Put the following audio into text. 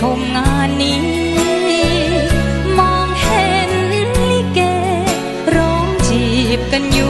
ชมงานนี้ มองเห็นลิเกร้องจีบกันอยู่